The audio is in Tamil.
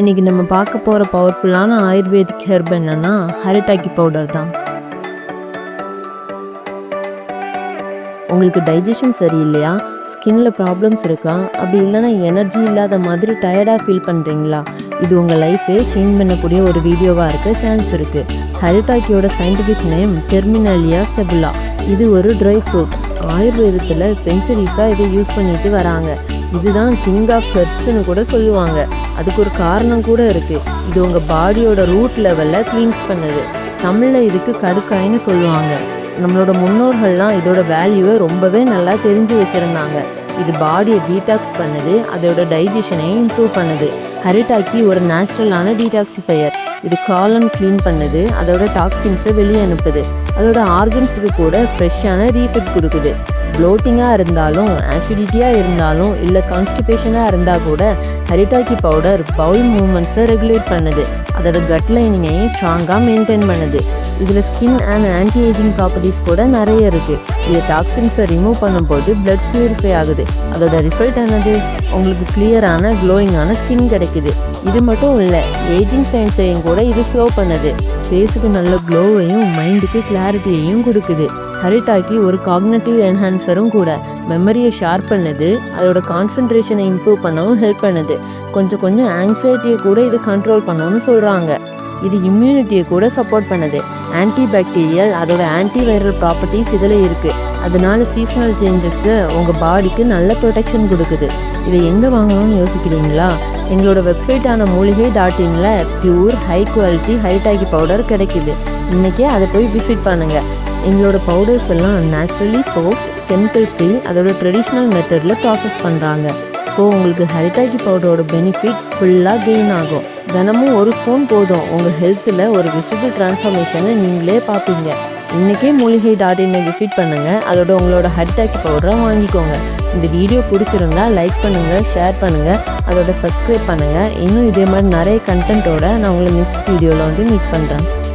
இன்றைக்கி நம்ம பார்க்க போகிற பவர்ஃபுல்லான ஆயுர்வேதிக் ஹெர்ப் என்னன்னா ஹரிட்டாக்கி பவுடர் தான். உங்களுக்கு டைஜஷன் சரியில்லையா? ஸ்கின்ல ப்ராப்ளம்ஸ் இருக்கா? அப்படி இல்லைன்னா எனர்ஜி இல்லாத மாதிரி டயர்டாக ஃபீல் பண்ணுறீங்களா இது உங்கள் லைஃபே சேஞ்ச் பண்ணக்கூடிய ஒரு வீடியோவாக இருக்க சான்ஸ் இருக்குது ஹரிட்டாக்கியோட சயின்டிஃபிக் நேம் டெர்மினாலியா செபுலா இது ஒரு ட்ரை ஃப்ரூட் ஆயுர்வேதத்தில் செஞ்சுரிஸாக இதை யூஸ் பண்ணிட்டு வராங்க. இதுதான் கிங் ஆஃப் ஹெர்ப்ஸ்னு கூட சொல்லுவாங்க. அதுக்கு ஒரு காரணம் கூட இருக்குது இது உங்கள் பாடியோட ரூட் லெவலில் க்ளீன்ஸ் பண்ணுது. தமிழில் இதுக்கு கடுக்காயின்னு சொல்லுவாங்க. நம்மளோட முன்னோர்கள்லாம் இதோட வேல்யூவை ரொம்பவே நல்லா தெரிஞ்சு வச்சுருந்தாங்க. இது பாடியை டீடாக்ஸ் பண்ணுது அதோட டைஜஷனையும் இம்ப்ரூவ் பண்ணுது. ஹரிட்டாக்கி ஒரு நேச்சுரலான டீடாக்சிஃபையர் இது காலம் க்ளீன் பண்ணுது அதோட டாக்ஸின்ஸை வெளியே அனுப்புது. அதோட ஆர்கன்ஸுக்கு கூட ஃப்ரெஷ்ஷான ரீஃபிட் கொடுக்குது. ப்ளோட்டிங்காக இருந்தாலும் ஆசிடிட்டியாக இருந்தாலும் இல்லை கான்ஸ்டிபேஷனாக இருந்தால் கூட ஹரிட்டாக்கி பவுடர் பவுல் மூமெண்ட்ஸை ரெகுலேட் பண்ணுது. அதோட கட் லைனிங்கையும் ஸ்ட்ராங்காக மெயின்டைன் பண்ணுது. இதில் skin and anti ageing properties கூட நிறைய இருக்குது இது டாக்ஸின்ஸை ரிமூவ் பண்ணும்போது பிளட் ப்யூரிஃபை ஆகுது. அதோட ரிசல்ட் என்னது? உங்களுக்கு கிளியரான க்ளோயிங்கான ஸ்கின் கிடைக்குது. இது மட்டும் இல்லை ஏஜிங் சயின்ஸையும் கூட இது ஸ்லோ பண்ணுது. ஃபேஸுக்கு நல்ல க்ளோவையும் மைண்டுக்கு கிளாரிட்டியையும் கொடுக்குது. ஹரிட்டாக்கி ஒரு காக்னட்டிவ் என்ஹான்சரும் கூட மெமரியை ஷார்ப் பண்ணுது அதோட கான்சன்ட்ரேஷனை இம்ப்ரூவ் பண்ணவும் ஹெல்ப் பண்ணுது. கொஞ்சம் கொஞ்சம் ஆங்ஸைட்டியை கூட இது கண்ட்ரோல் பண்ணணும்னு சொல்கிறாங்க இது இம்யூனிட்டியை கூட சப்போர்ட் பண்ணுது. ஆன்டி பாக்டீரியல் அதோட ஆன்டி வைரல் ப்ராப்பர்ட்டிஸ் இதில் இருக்குது அதனால சீசனல் சேஞ்சஸ்ஸு உங்கள் பாடிக்கு நல்ல ப்ரொடெக்ஷன் கொடுக்குது. இதை எங்கே வாங்கணும்னு யோசிக்கிறீங்களா? எங்களோட வெப்சைட்டான மூலிகை டாட் இனில் பியூர் ஹை குவாலிட்டி ஹைடாகி பவுடர் கிடைக்குது. இன்றைக்கே அதை போய் விசிட் பண்ணுங்கள் எங்களோட பவுடர்ஸ் எல்லாம் நேச்சுரலி சோப் கெமிக்கல் ஃப்ரீ அதோட ட்ரெடிஷ்னல் மெத்தடில் ப்ராசஸ் பண்ணுறாங்க ஸோ உங்களுக்கு ஹரிட்டாக்கி பவுடரோட பெனிஃபிட் ஃபுல்லாக கெயின் ஆகும். தினமும் ஒரு ஸ்பூன் போதும். உங்கள் ஹெல்த்தில் ஒரு விசிபிள் டிரான்ஸ்ஃபர்மேஷனை நீங்களே பார்ப்பீங்க. இன்றைக்கே மூலிகை டாட் இன்னை விசிட் பண்ணுங்கள் அதோட உங்களோட ஹட்டாக் பவுடரை வாங்கிக்கோங்க. இந்த வீடியோ பிடிச்சிருந்தா லைக் பண்ணுங்கள் ஷேர் பண்ணுங்கள் அதோட சப்ஸ்கிரைப் பண்ணுங்கள் இன்னும் இதே மாதிரி நிறைய கண்டென்ட்டோட நான் உங்களை நெக்ஸ்ட் வீடியோவில் வந்து மீட் பண்ணுறேன்